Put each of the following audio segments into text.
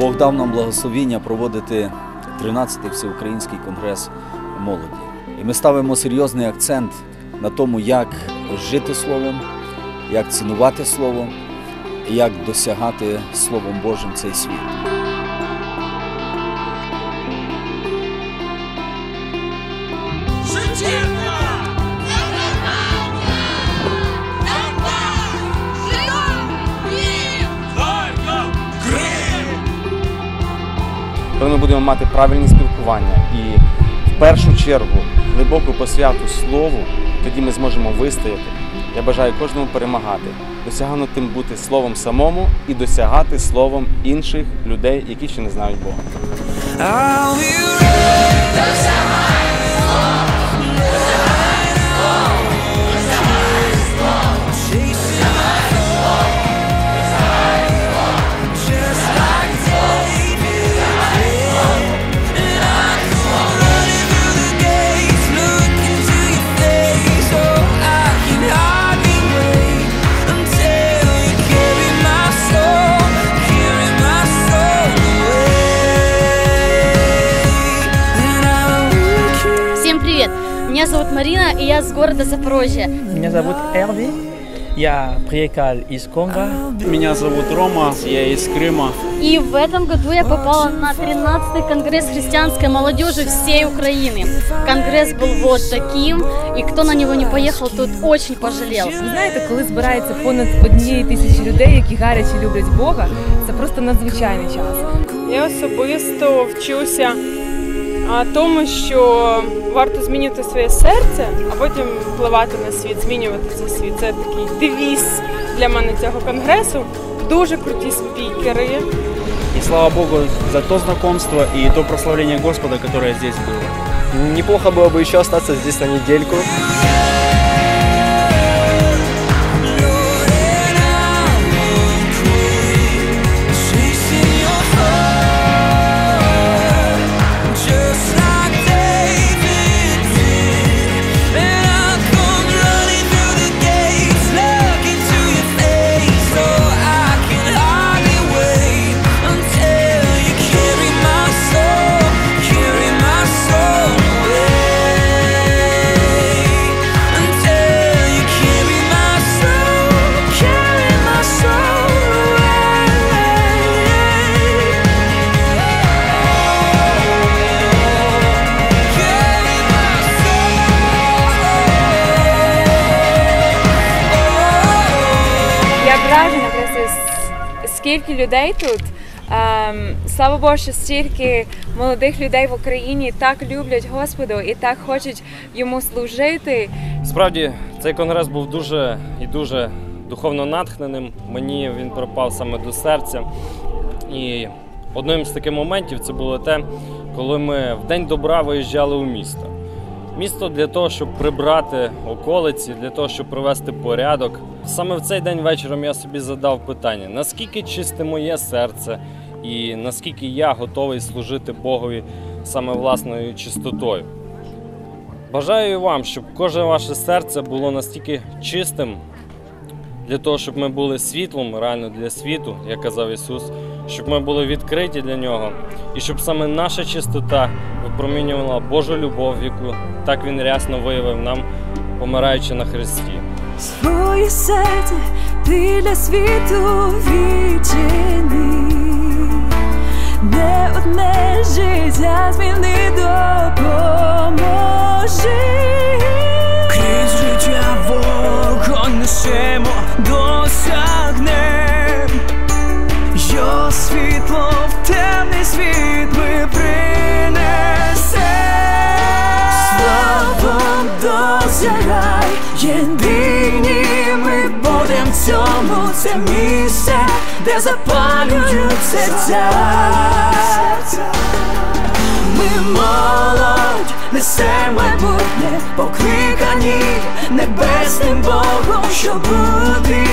Бог дав нам благословіння проводити 13-й всеукраїнський конгрес молоді. І ми ставимо серйозний акцент на тому, як жити словом, як цінувати словом, як досягати Словом Божим цей світ. Коли ми будемо мати правильні спілкування і в першу чергу глибоку посвяту слову, тоді ми зможемо вистояти. Я бажаю кожному перемагати, досягнутим бути словом самому і досягати словом інших людей, які ще не знають Бога. зовут Марина, и я с города Запорожье. Меня зовут Эрви, я приехал из Конго. Меня зовут Рома, я из Крыма. И в этом году я попала на 13-й конгресс христианской молодежи всей Украины. Конгресс был вот таким, и кто на него не поехал, тот очень пожалел. Ви знаєте, коли збирається понад однієї тисячі людей, які гаряче люблять Бога, це просто надзвичайний час. Я особисто вчуся а, тому, що варто змінювати своє серце, а потім впливати на світ, змінювати цей світ. Це такий девіз для мене цього конгресу. Дуже круті спікери. И слава Богу за то знакомство и то прославление Господа, которое здесь было. Неплохо было бы еще остаться здесь на недельку. Вражена скільки людей тут. Ем, слава що стільки молодих людей в Україні так люблять Господу і так хочуть йому служити. Справді, цей конгрес був дуже і дуже духовно натхненим. Мені він припав саме до серця. І одним з таких моментів це було те, коли ми в день добра виїжджали у місто. Місто для того, щоб прибрати околиці, для того, щоб привести порядок. Саме в цей день вечором я собі задав питання: наскільки чисте моє серце, і наскільки я готовий служити Богові саме власною чистотою. Бажаю вам, щоб кожне ваше серце було настільки чистим, для того, щоб ми були світлом реально для світу, як казав Ісус, щоб ми були відкриті для нього, і щоб саме наша чистота випромінювала Божу любов, яку так Він рясно виявив нам, помираючи на Христі. Своє серце ти для світу відчини. Досягнем. Його світло в темний світ ми принесе. Словом досягай, єдині ми будем в цьому це місце, де запалюють серця. Ми молодь, несе майбутнє, покликані небесним Богом, щоб бути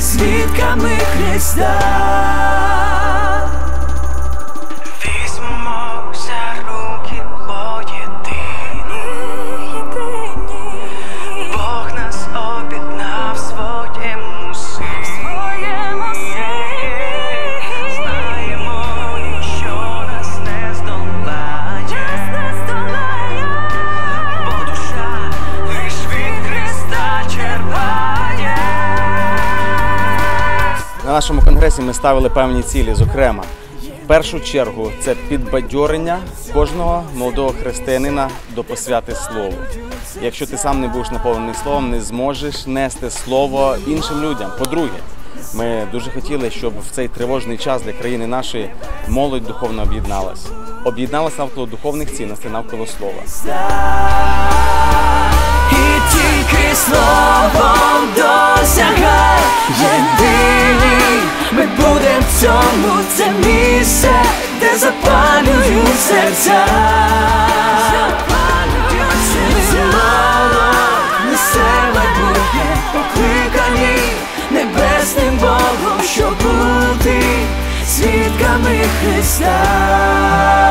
свідками Христа. Нашому конгресі ми ставили певні цілі. Зокрема, в першу чергу це підбадьорення кожного молодого християнина до посвяти слову. Якщо ти сам не будеш наповнений словом, не зможеш нести слово іншим людям. По-друге, ми дуже хотіли, щоб в цей тривожний час для країни нашої молодь духовно об'єдналась. Об'єдналась навколо духовних цінностей, навколо слова. І тільки словом досягай єдині Ми будем в цьому. Це місце, де запалюють серця. Небесним Богом, щоб бути свідками Христа